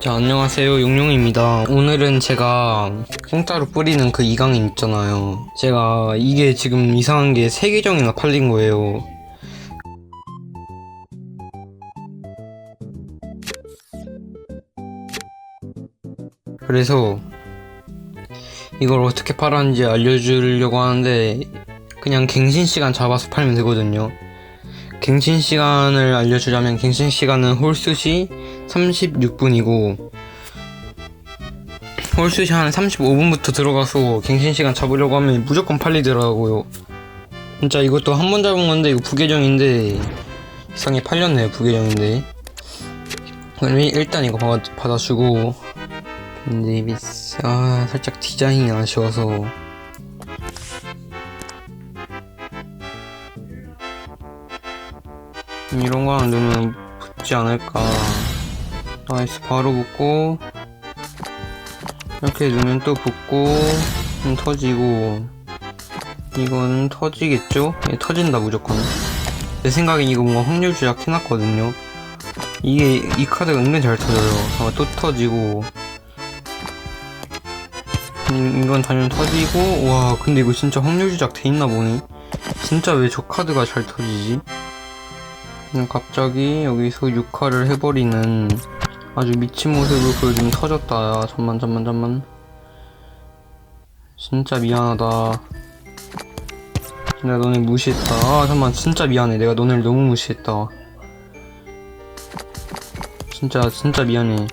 자, 안녕하세요. 용용입니다. 오늘은 제가 공짜로 뿌리는 그 이강인 있잖아요. 제가 이게 지금 이상한 게 3계정이나 팔린 거예요. 그래서 이걸 어떻게 팔았는지 알려주려고 하는데 그냥 갱신 시간 잡아서 팔면 되거든요. 갱신 시간을 알려주자면 갱신 시간은 홀수시 36분이고 홀수시 한 35분부터 들어가서 갱신 시간 잡으려고 하면 무조건 팔리더라고요. 진짜 이것도 한 번 잡은 건데 이거 부계정인데 이상하게 팔렸네요 부계정인데. 그럼 일- 일단 이거 받아, 받아주고. 근데 아, 살짝 디자인이 아쉬워서 이런 거 하나 넣으면 붙지 않을까. 나이스 바로 붙고 이렇게 넣으면 또 붙고 좀 터지고. 이거는 터지겠죠? 예, 터진다 무조건. 내 생각엔 이거 뭔가 확률 조작 해놨거든요. 이게 이 카드가 은근 잘 터져요. 어, 또 터지고. 음, 이건 당연히 터지고. 와 근데 이거 진짜 확률 조작 돼있나 보네. 진짜 왜 저 카드가 잘 터지지? 그냥 갑자기 여기서 6화를 해버리는 아주 미친 모습을 보여주면 터졌다. 야, 잠만, 잠만, 잠만. 진짜 미안하다. 내가 너네 무시했다. 아, 잠만, 진짜 미안해. 내가 너네를 너무 무시했다. 진짜, 진짜 미안해.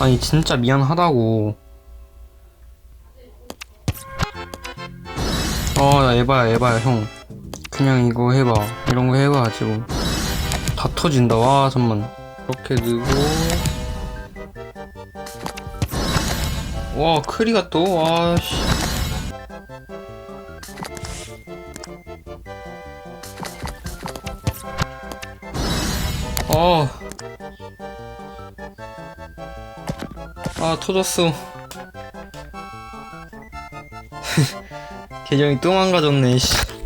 아니, 진짜 미안하다고. 어, 나 에바야, 에바야, 형. 그냥 이거 해봐. 이런 거 해봐, 지금. 다 터진다. 와, 잠만. 이렇게 넣고. 와, 크리가 또, 와, 씨. 아. 아, 터졌어. 계정이 또 망가졌네, 씨.